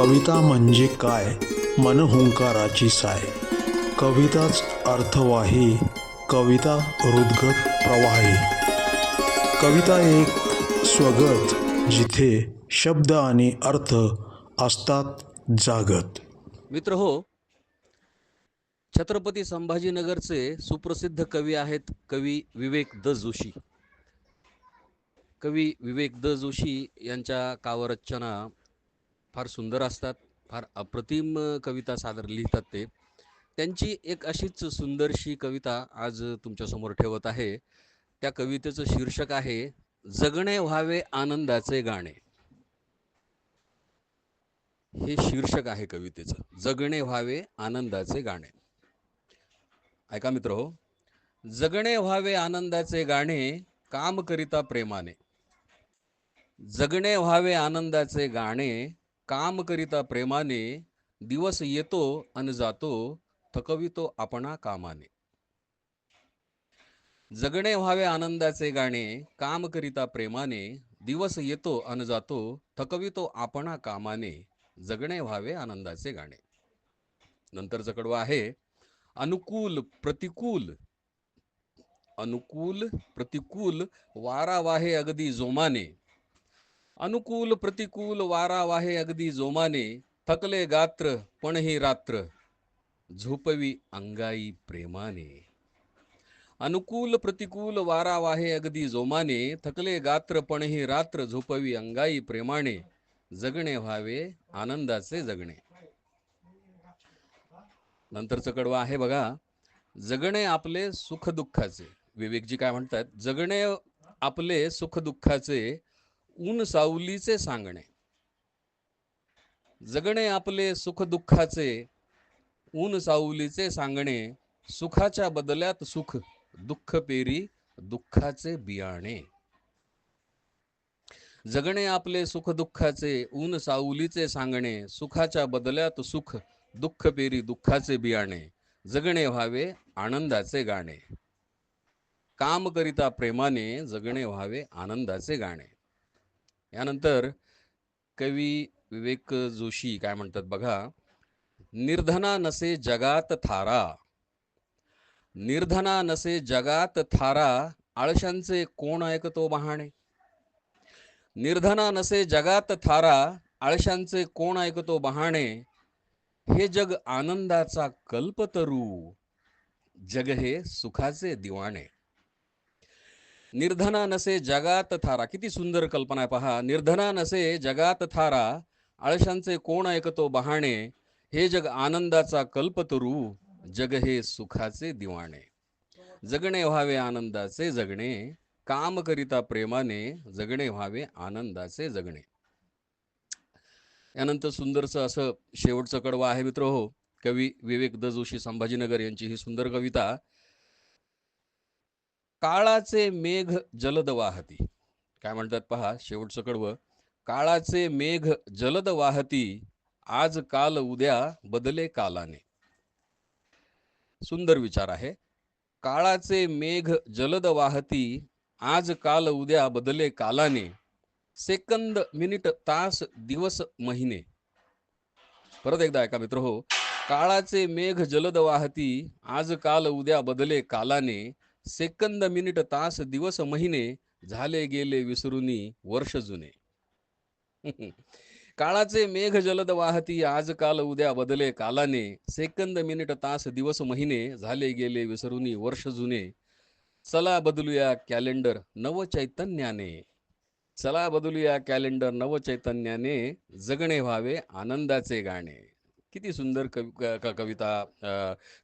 कविता म्हणजे काय? मनहुंकाराची साय. कविताच अर्थवाही कविता हृदगत प्रवाही. कविता एक स्वगत जिथे शब्द आणि अर्थ असतात जागत. मित्र हो छत्रपती संभाजीनगरचे सुप्रसिद्ध कवी आहेत कवी विवेक द जोशी. कवी विवेक द जोशी यांच्या काव्यरचना फार सुंदर असतात फार अप्रतिम कविता सादर लिहितात ते. त्यांची एक अशीच सुंदरशी कविता आज तुमच्यासमोर ठेवत आहे. त्या कवितेचं शीर्षक आहे जगणे व्हावे आनंदाचे गाणे. हे शीर्षक आहे कवितेचं जगणे व्हावे आनंदाचे गाणे. ऐका मित्र हो जगणे व्हावे आनंदाचे गाणे काम करिता प्रेमाने. जगणे व्हावे आनंदाचे गाणे काम करिता प्रेमाने दिवस येतो अन जातो थकवितो आपणा कामाने. जगणे व्हावे आनंदाचे गाणे काम करिता प्रेमाने दिवस येतो अन जातो थकवितो आपणा कामाने जगणे व्हावे आनंदाचे गाणे. नंतर जकडवा आहे अनुकूल प्रतिकूल अनुकूल प्रतिकूल वारा वाहे अगदी जोमाने. अनुकूल प्रतिकूल वारा वाहे अगदी जोमाने थकले गात्र पण ही रात्र झोपवी अंगाई प्रेमाने अनुकूल प्रतिकूल वारा वाहे अगदी जोमाने थकले गात्र पण ही रात्र झोपवी अंगाई प्रेमाने जगणे व्हावे आनंदाचे जगणे नंतरचं कडवं आहे बघा जगणे आपले सुख दुःखाचे विवेकजी काय म्हणतात जगणे आपले सुख दुःखाचे ऊन सावलीचे सांगणे. जगणे आपले सुख दुःखाचे ऊन सावलीचे सांगणे सुखाच्या बदल्यात सुख दुःख पेरी दुःखाचे बियाणे. जगणे आपले सुख दुःखाचे ऊन सावलीचे सांगणे सुखाच्या बदल्यात सुख दुःख पेरी दुःखाचे बियाणे. जगणे व्हावे आनंदाचे गाणे. काम करिता प्रेमाने जगणे व्हावे आनंदाचे गाणे. यानंतर कवी विवेक जोशी काय म्हणतात बघा निर्धना नसे जगात थारा निर्धना नसे जगात थारा आळशांचे कोण ऐकतो बहाणे? निर्धना नसे जगात थारा आळशांचे कोण ऐकतो बहाणे? हे जग आनंदाचा कल्पतरू जग हे सुखाचे दिवाणे. निर्धना नसे जगात थारा. किती सुंदर कल्पना आहे पहा. निर्धना नसे जगात थारा. आळशांचे कोण ऐकतो बहाणे? हे जग आनंदाचा कल्पतरू. जग हे सुखाचे दिवाणे. जगणे व्हावे आनंदाचे जगणे. काम करिता प्रेमाने जगणे व्हावे आनंदाचे जगणे. यानंतर सुंदरचं असं शेवटचं कडवं आहे मित्र हो. कवी विवेक द जोशी संभाजीनगर यांची ही सुंदर कविता. काळाचे मेघ जलद वाहती काय म्हणतात पहा शेवटचं कडवं. काळाचे मेघ जलद वाहती आज काल उद्या बदले कालाने. सुंदर विचार आहे. काळाचे मेघ जलद वाहती आज काल उद्या बदले कालाने. सेकंद मिनिट तास दिवस महिने. परत एकदा ऐका मित्र हो. काळाचे मेघ जलद वाहती आज काल उद्या बदले कालाने. सेकंद मिनिट तास दिवस महिने झाले गेले विसरुनी वर्ष जुने. काळाचे मेघ जलद वाहती आज काल उद्या बदले कालाने. सेकंद मिनिट तास दिवस महिने झाले गेले विसरुनी वर्ष जुने. चला बदलूया कॅलेंडर नव चैतन्याने चला बदलूया कॅलेंडर नव चैतन्याने जगणे व्हावे आनंदाचे गाणे. किती सुंदर कवि कविता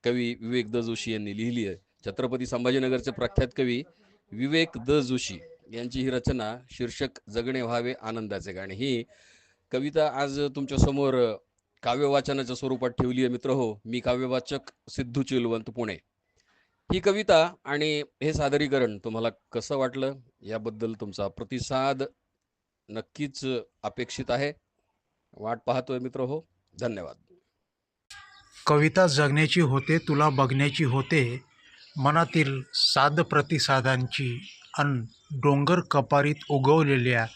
कवी विवेक द जोशी यांनी लिहिली आहे. छत्रपती संभाजीनगरचे प्रख्यात कवी विवेक द जोशी यांची ही रचना शीर्षक जगणे व्हावे आनंदाचे गाणे. ही कविता आज तुमच्यासमोर काव्यवाचनाच्या स्वरूपात ठेवली आहे मित्र हो. मी काव्यवाचक सिद्धू चिलवंत पुणे. ही कविता आणि हे सादरीकरण तुम्हाला कसं वाटलं? याबद्दल तुमचा प्रतिसाद नक्कीच अपेक्षित आहे. वाट पाहतोय मित्र हो. धन्यवाद. कविता जगण्याची होते तुला बघण्याची होते मनातील साध प्रतिसादांची अन डोंगर कपारीत उगवलेल्या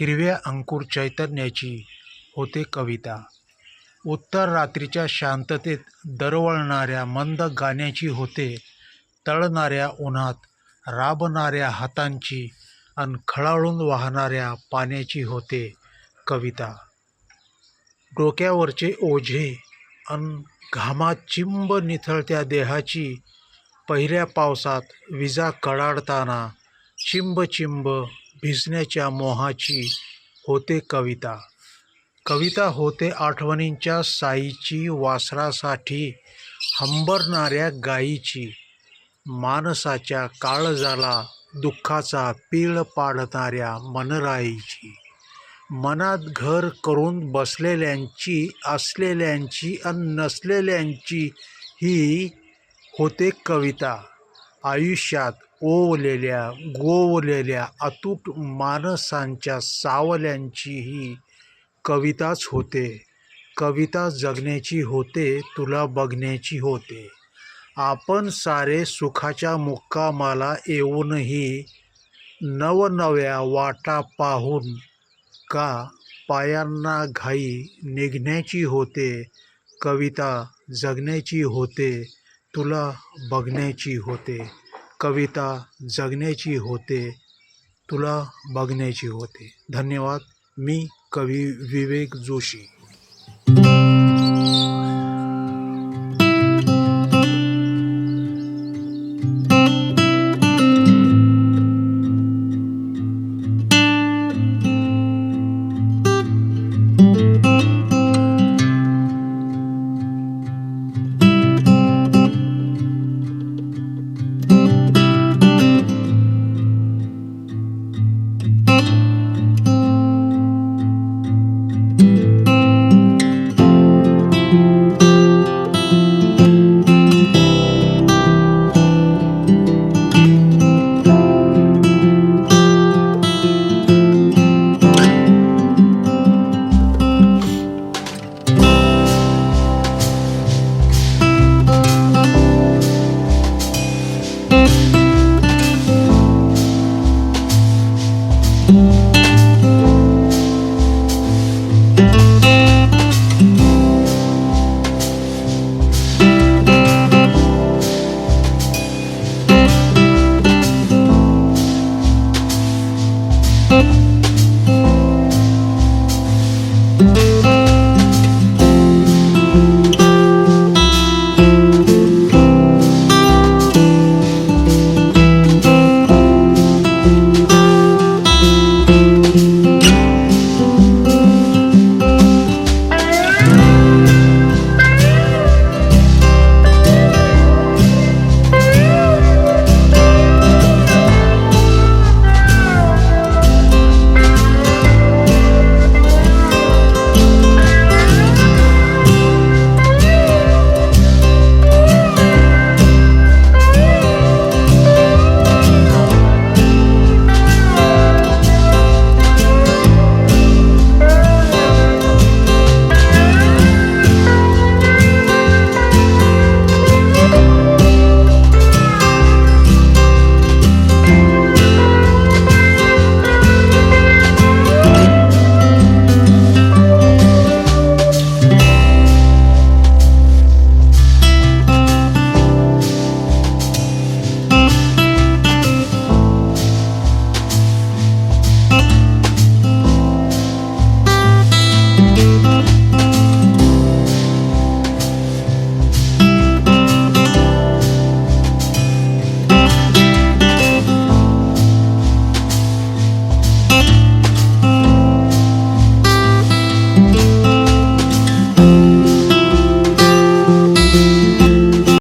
हिरव्या अंकुर चैतन्याची होते कविता. उत्तर रात्रीच्या शांततेत दरवळणाऱ्या मंद गाण्याची होते तळणाऱ्या उन्हात राबणाऱ्या हातांची अन खळाळून वाहणाऱ्या पाण्याची होते कविता. डोक्यावरचे ओझे अन घामात चिंब निथळत्या देहाची पहिल्या पावसात विजा कडाडताना चिंब चिंब भिजण्याच्या मोहाची होते कविता. कविता होते आठवणींच्या साईची वासरासाठी हंबरणाऱ्या गायीची माणसाच्या काळजाला दुःखाचा पीळ पाडणाऱ्या मनराईची. मनात घर करून बसलेल्यांची असलेल्यांची अन नसलेल्यांची ही होते कविता. आयुष्यात ओवलेल्या गोवलेल्या अतूट माणसांच्या सावल्यांची ही कविताच होते. कविता जगण्याची होते तुला बघण्याची होते. आपण सारे सुखाच्या मुक्कामाला येऊनही नवनव्या वाटा पाहून का पायांना घाई निघण्याची होते. कविता जगण्याची होते. तुला बघण्याची होते कविता जगण्याची होते तुला बघण्याची होते. धन्यवाद. मी कवी विवेक जोशी.